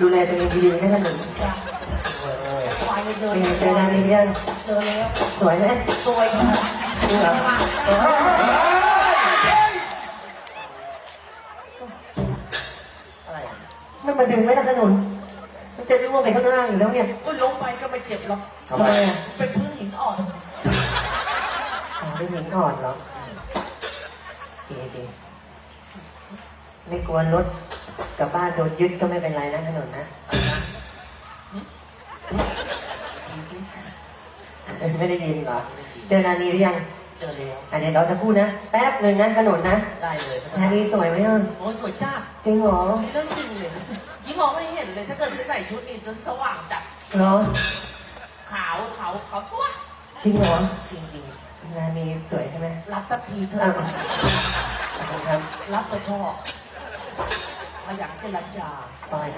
ดูแลตัวเองดีๆนะขนุนจ้ะไปเดินเป็นไงเจอดานียังเจอแล้วสวยไหมสวยค่ะจริงเหรอเอออะไรอะไม่มาดึงไว้นะขนุนมันจะร่วงไปข้างล่างอยู่แล้วเนี่ยอุ้ยลงไปก็ไม่เจ็บหรอกทำไมอะเป็นพื้นหินอ่อนอ๋อเป็นหินอ่อนเหรอดีดีไม่กลัวรถ กลับบ้านโดนยึดก็ไม่เป็นไรนะขนุนนะไม่ได้ยินเหรอ เจอนานีหรือยัง เจอแล้วอันนี้เราจะพูดนะ แป๊บหนึ่งนะขนุนนะ ได้เลยนานีสวยไหมอะโอ้ยสวยจ้าจริงเหรอเรื่องจริงเลยยิ่งมองไม่เห็นเลย ถ้าเกิดไม่ใส่ชุดนี้จะสว่างจัดเหรอ ขาวขาวขาวตัวจริงเหรอ จริงนานีสวยใช่ไหมๆรับสักทีเถอะอะขอบคุณครับ รับไปพ่อ มาอยากจะรับยาปอย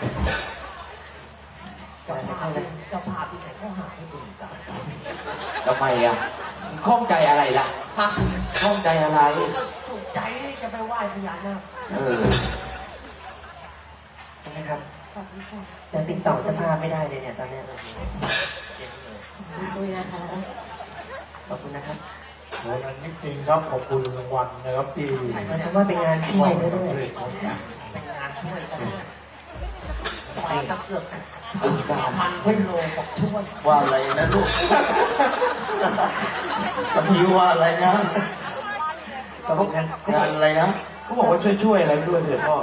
เจ้าภาพเจ้าภาพที่ไหนเขาหาให้ดูกันทำไมอะข้องใจอะไรล่ะฮะข้องใจอะไรก็ถูกใจที่จะไปไหว้พญานาคเออนะครับขอบคุณค่ะยังติดต่อเจะพาพไม่ได้เลยเนี่ยตอนเนี้ยคุยนะคะขอบคุณนะครับโอ้นั้นนิดนึงครับขอบคุณรางวัลนะครับที่หมายถึงว่าเป็นงานช่วยซะด้วยเป็นงาน ช่วยกันด้วยไปก็เกือบถึงพันขึ้นโลบอกช่วยว่าอะไรนะลูกตอนนี้ว่าอะไรนะขอบคุณครับงานอะไรนะเขาบอกว่าช่วยช่วยๆอะไรไม่รู้เถอะพ่อ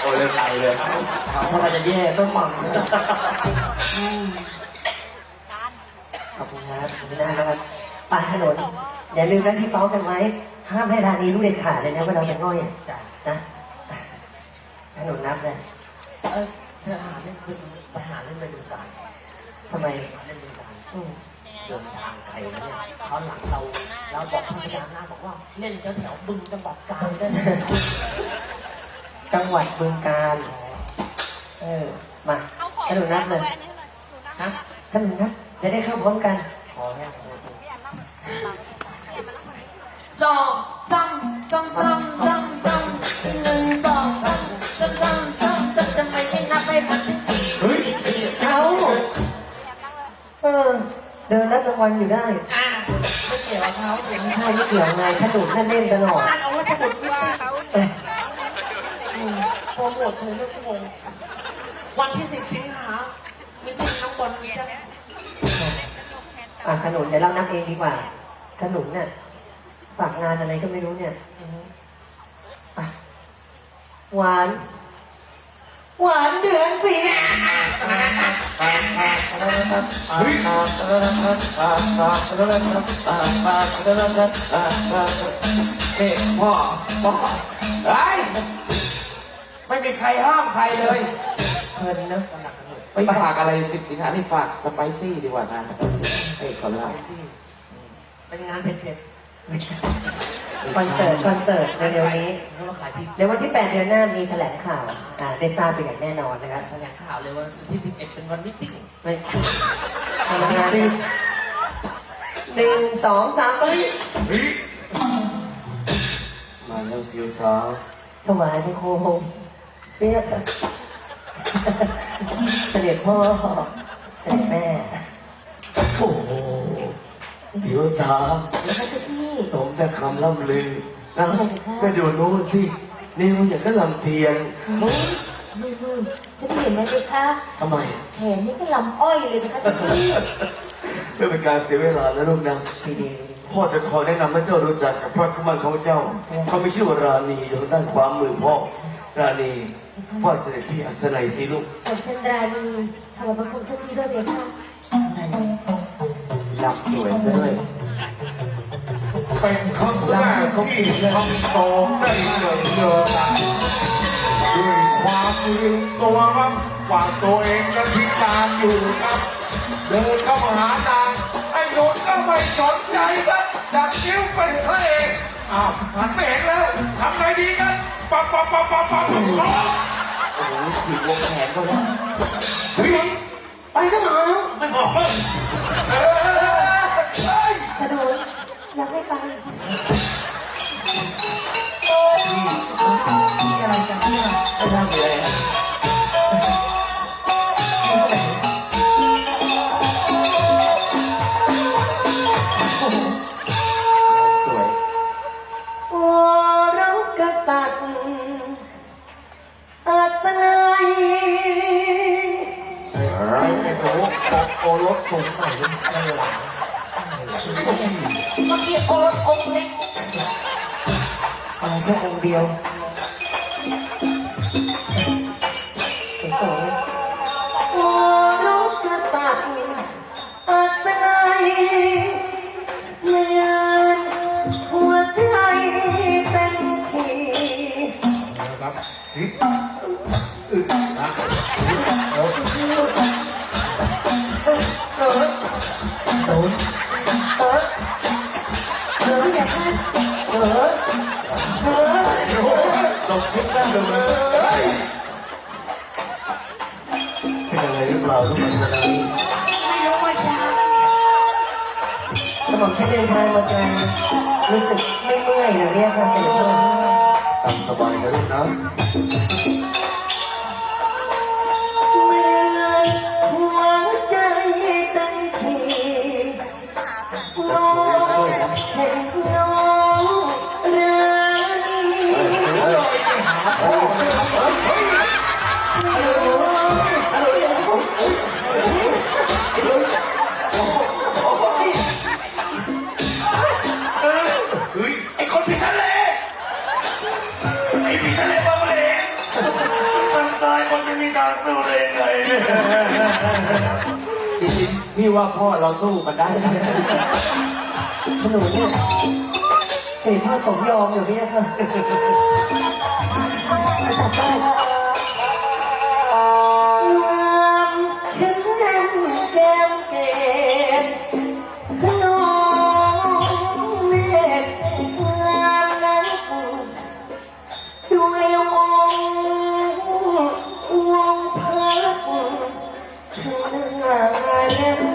โอ้เลยไปเลยถ้าเราจะแย่ต้องมั่งขอบคุณครับขอบคุณนะครับป่าถนนอย่าลืมนะที่ซ้อมกันไว้ห้ามให้รานีรู้เด็ดขาดเลยนะว่าเราเป็นง่อยอะ นะถนนนับเลยเออเธอหาเล่นเป็นไปหาเล่นเลยดูกันทำไมเล่นดูกันอืมเดินทางไกลนะเนี่ยเขาหลังเราเราบอกพญานาคบอกว่าเล่นแถวๆบึงจังหวัดกาญได้ไหมจังหวัดบึงกาฬเออมาถนนนับเลยฮะถนนนับจะได้เข้าพร้อมกันขอแค่สองสามสองสามสามสามหนึ่งสองสาม สามสามสามสามจะไม่ให้นับไปพันสิบปีเฮ้ยเอาเออเดินรับรางวัลอยู่ได้อ่าไม่เกี่ยวกับเขาเดี๋ยวไม่ใช่ไม่เกี่ยวไงขนุนนั่นเล่นตลอดบ้านเอาว่าจะหมดเวลาเอ้ยโปรโมทเธอเรื่องวงวันที่สิบสิงหามีที่น้องบอลมีจ้ะอะขนุนเดี๋ยวเรานับเองดีกว่าขนุนน่ะฝากงานอะไรก็ไม่รู้เนี่ย อือฮึไป หวาน หวานเดือนปีนี่พ่อพ่อไอ้ยไม่มีใครห้ามใครเลย เพลินเนอะไปฝากอะไรสิบสินค้าที่ฝากสไปซี่ดีกว่านะเอ้ยขอเวลาเป็นงานเผ็ด คอนเสิร์ตคอนเสิร์ตเร็วๆนี้ๆแล้วก็ขายพริกเดี๋ยววันที่ 8 เดือนหน้ามีแถลงข่าวอ่าได้ทราบไปอย่างแน่นอนนะครับแถลงข่าวเลยว่าวันที่สิบเอ็ดเป็นวันมิตติ้งไม่ทำงานสิหนึ่งสองสามเอ้ยมาแล้วสิวสาวถวายพระโคมเปียกเสด็จพ่อเสด็จแม่ โอ้โห สิวสาวสมแต่คำล่ำลือนะไปดูโน้นสินิ้วอย่างก็ลำเทียนไม่พูดจะไม่เห็นไหมเพคะทำไมแขนนี่ก็ลำอ้อยเลยนะคะจะพี่เพื่อเป็นการเสียเวลานะลูกนะดีดีพ่อจะขอแนะนำให้เจ้ารู้จักกับพระคุมันของเจ้า เขาไม่ชื่อว่าราณีอยู่ทางด้านขวามือพ่อราณีพ่อเสด็จพี่อัศนัยสิลูกผมชันดรานีถวายบังคมเจ้าพี่ด้วยเพคะ ลำสวยซะด้วยเป็นครั้งแรกที่คำโตได้เกิดเจอกันด้วยความลืมตัวครับว่าตัวเองนั้นพิการอยู่ครับ เดินเข้ามาหานางไอ้หนุ่มก็ไม่สนใจครับดักคิ้วเป็นพระเอกอ้าวหันไปเห็นแล้วทำไงดีกันปั๊บปั๊บปั๊บปั๊บปั๊บปั๊บโอ้โหถีบวงแขนเขาแล้วเฮ้ย ไปกันเหรอไม่บอกเลยเอ้ยขนุนอยากให้ไปมีอะไรกันที่ไม่ทำอะไสสูงหน่อยไม่หลังเมื่อกี้โอรสองค์เล็กมาแค่องค์เดียว เอออย่าพลาดได้เลยเป็นอะไรหรือเปล่าทุกคนตอนะไม่รู้ว่าช้ากระหม่อมฉันเดินทางมาไกลรู้สึกไม่เมื่อยหรือเนี่ยค่ะเสด็จพ่อตามสบายนะลูกนะายคนไม่มีทางสู้เลยไงเนี่ยจริงๆพี่ว่าพ่อเราสู้มันได้นะขนุนเนี่ยเสด็จพ่อสมยอมอยู่เนี่ยค่ะ Oh, my God.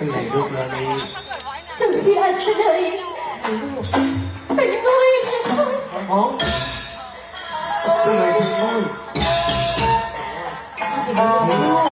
เป็นไรลูกนะนี่จุดที่อัศนัยเป็นง่อยค่ะน้องสมัยถึงนู่น